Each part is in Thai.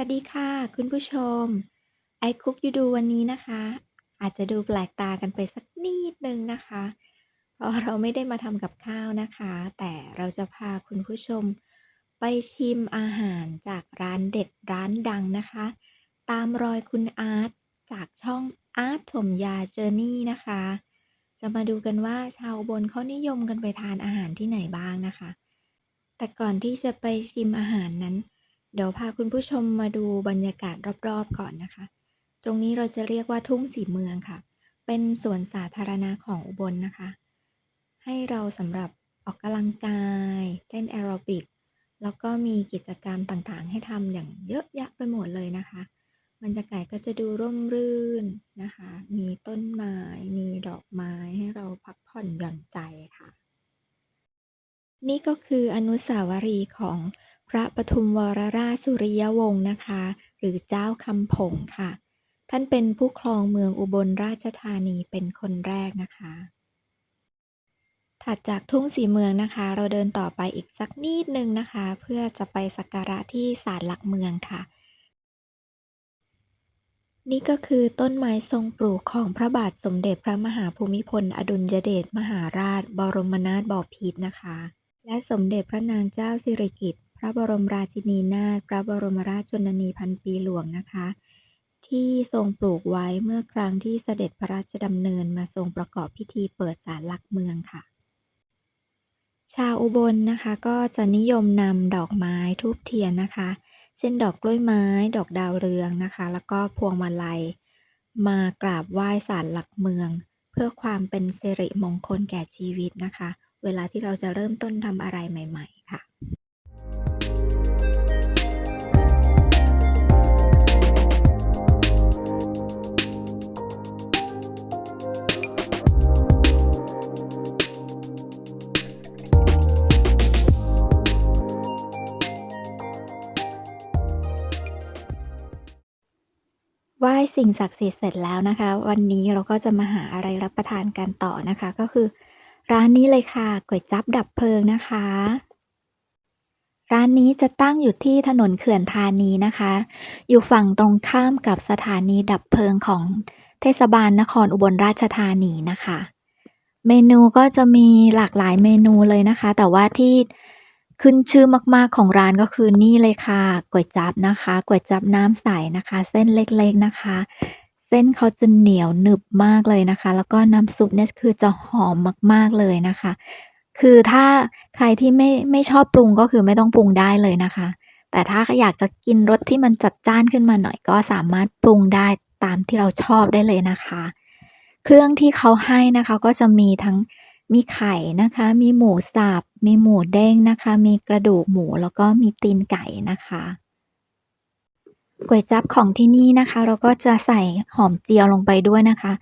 วัสดีค่ะคุณผู้ชม I Cook You Do วันนี้นะคะ อาจจะดูแปลกตากันไปสักนิดนึงนะคะ เพราะเราไม่ได้มาทำกับข้าวนะคะ แต่เราจะพาคุณผู้ชม ไปชิมอาหารจากร้านเด็ดร้านดังนะคะ ตามรอยคุณอาร์ตจากช่องอาร์ตถมยาเจอร์นี่นะคะ จะมาดูกันว่าชาวบนเขานิยมกันไปทานอาหารที่ไหนบ้างนะคะ แต่ก่อนที่จะไปชิมอาหารนั้น เดี๋ยวพาคุณผู้ชมมาดูบรรยากาศรอบๆก่อนนะคะ ตรงนี้เราจะเรียกว่าทุ่งสีเมืองค่ะ เป็นสวนสาธารณะของอุบลนะคะ ให้เราสำหรับออกกำลังกาย เต้นแอโรบิก แล้วก็มีกิจกรรมต่างๆ ให้ทำอย่างเยอะแยะไปหมดเลยนะคะ บรรยากาศก็จะดูร่มรื่นนะคะ มีต้นไม้ มีดอกไม้ให้เราพักผ่อนหย่อนใจค่ะ นี่ก็คืออนุสาวรีย์ของ พระปทุมวรราชสุริยวงศ์นะคะ หรือเจ้าคำผงค่ะ ท่านเป็นผู้ครองเมืองอุบลราชธานีเป็นคนแรกนะคะ ถัดจากทุ่งสีเมืองนะคะ เราเดินต่อไปอีกสักนิดนึงนะคะ เพื่อจะไปสักการะที่ศาลหลักเมืองค่ะ นี่ก็คือต้นไม้ทรงปลูกของพระบาทสมเด็จพระมหาภูมิพล อดุลยเดชมหาราช บรมนาถบพิตรนะคะ และสมเด็จพระนางเจ้าสิริกิติ์ พระบรมราชินีนาถพระบรมราชชนนีพันปีหลวงนะคะ ที่ทรงปลูกไว้เมื่อครั้งที่เสด็จพระราชดำเนินมาทรงประกอบพิธีเปิดศาลหลักเมืองค่ะ ชาวอุบลนะคะก็จะนิยมนำดอกไม้ทูบเทียนนะคะ เช่นดอกกล้วยไม้ ดอกดาวเรืองนะคะ แล้วก็พวงมาลัย มากราบไหว้ศาลหลักเมือง เพื่อความเป็นสิริมงคลแก่ชีวิตนะคะ เวลาที่เราจะเริ่มต้นทำอะไรใหม่ ๆ ค่ะ ไหว้สิ่งศักดิ์สิทธิ์เสร็จแล้วนะคะ วันนี้เราก็จะมาหาอะไรรับประทานกันต่อนะคะ ก็คือ ร้านนี้เลยค่ะก๋วยจั๊บดับเพลิงนะคะ ร้านนี้จะตั้งอยู่ที่ถนนเขื่อนธานีนะคะ อยู่ฝั่งตรงข้ามกับสถานีดับเพลิงของเทศบาลนครอุบลราชธานีนะคะ เมนูก็จะมีหลากหลายเมนูเลยนะคะ แต่ว่าที่ขึ้นชื่อมากๆของร้านก็คือนี่เลยค่ะก๋วยจับนะคะก๋วยจับน้ำใสนะคะ เส้นเล็กๆนะคะ เส้นเขาจะเหนียวหนึบมากเลยนะคะ แล้วก็น้ำซุปเนี่ยคือจะหอมมากๆเลยนะคะ คือถ้าใครที่ไม่ไม่ชอบปรุงก็คือไม่ต้องปรุงได้เลยนะคะ แต่ถ้าอยากจะกินรสที่มันจัดจ้านขึ้นมาหน่อยก็สามารถปรุงได้ตามที่เราชอบได้เลยนะคะ เครื่องที่เขาให้นะคะก็จะมีทั้งมีไข่นะคะ มีหมูสับ มีหมูเด้งนะคะ มีกระดูกหมูแล้วก็มีตีนไก่นะคะก๋วยจั๊บของที่นี่นะคะ เราก็จะใส่หอมเจียวลงไปด้วยนะคะ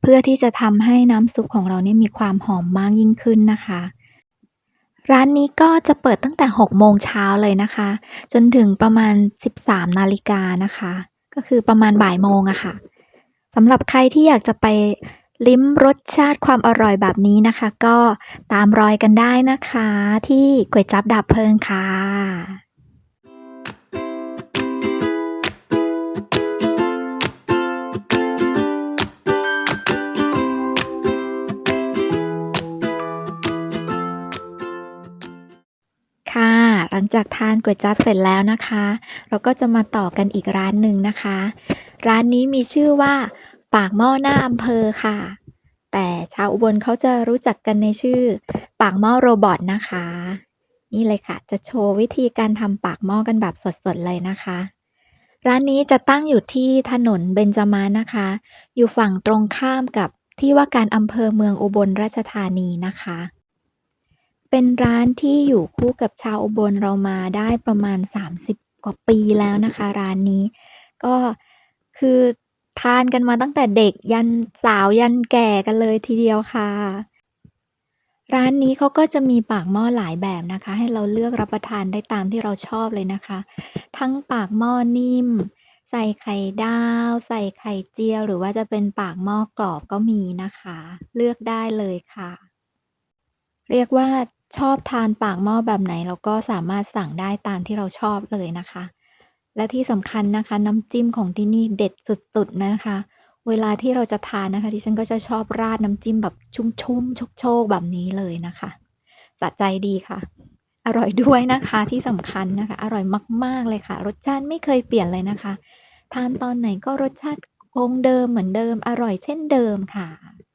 เพื่อที่จะทำให้น้ำซุปของเราเนี่ยมีความหอมมากยิ่งขึ้นนะคะ ร้านนี้ก็จะเปิดตั้งแต่ 6 โมงเช้าเลยนะคะ จนถึงประมาณ 13 นาฬิกานะคะ ก็คือประมาณบ่ายโมงอะค่ะสำหรับใครที่อยากจะไปลิ้มรสชาติความอร่อยแบบนี้นะคะ ก็ตามรอยกันได้นะคะ ที่ก๋วยจั๊บดับเพลิงค่ะ หลังจากทานก๋วยจั๊บเสร็จแล้วนะคะ เราก็จะมาต่อกันอีกร้านหนึ่งนะคะ ร้านนี้มีชื่อว่า ปากหม้อหน้าอำเภอค่ะ แต่ชาวอุบลเขาจะรู้จักกันในชื่อ ปากหม้อโรบอตนะคะ นี่เลยค่ะ จะโชว์วิธีการทำปากหม้อกันแบบสดๆเลยนะคะ ร้านนี้จะตั้งอยู่ที่ถนนเบญจมาศนะคะ อยู่ฝั่งตรงข้ามกับที่ว่าการอำเภอเมืองอุบลราชธานีนะคะ เป็นร้านที่อยู่คู่กับชาวอุบลเรามาได้ประมาณ 30 กว่าปีแล้วนะคะ ร้านนี้ ก็คือทานกันมาตั้งแต่เด็กยันสาวยันแก่กันเลยทีเดียวค่ะ ร้านนี้เขาก็จะมีปากหม้อหลายแบบนะคะ ให้เราเลือกรับประทานได้ตามที่เราชอบเลยนะคะ ทั้งปากหม้อนิ่ม ใส่ไข่ดาว ใส่ไข่เจียว หรือว่าจะเป็นปากหม้อกรอบก็มีนะคะ เลือกได้เลยค่ะ เรียกว่า ชอบทานปากหม้อแบบไหน เราก็สามารถสั่งได้ตามที่เราชอบเลยนะคะ และที่สำคัญนะคะ น้ำจิ้มของที่นี่เด็ดสุด ๆ นะคะ เวลาที่เราจะทานนะคะดิฉันก็จะชอบราดน้ำจิ้มแบบชุ่มๆโชกๆแบบนี้เลยนะคะสะใจดีค่ะ อร่อยด้วยนะคะที่สำคัญนะคะ อร่อยมาก ๆ เลยค่ะ รสชาติไม่เคยเปลี่ยนเลยนะคะ ทานตอนไหนก็รสชาติคงเดิมเหมือนเดิม อร่อยเช่นเดิมค่ะค่ะ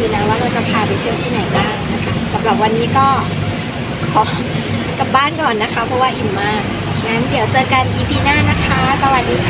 ว่ากันอีกทีนะว่าเราจะพาไปเที่ยวที่ไหนบ้างนะคะสำหรับวันนี้ก็ขอกลับบ้านก่อนนะคะ เพราะว่าอิ่มมากงั้นเดี๋ยวเจอกัน EP หน้านะคะ สวัสดีค่ะ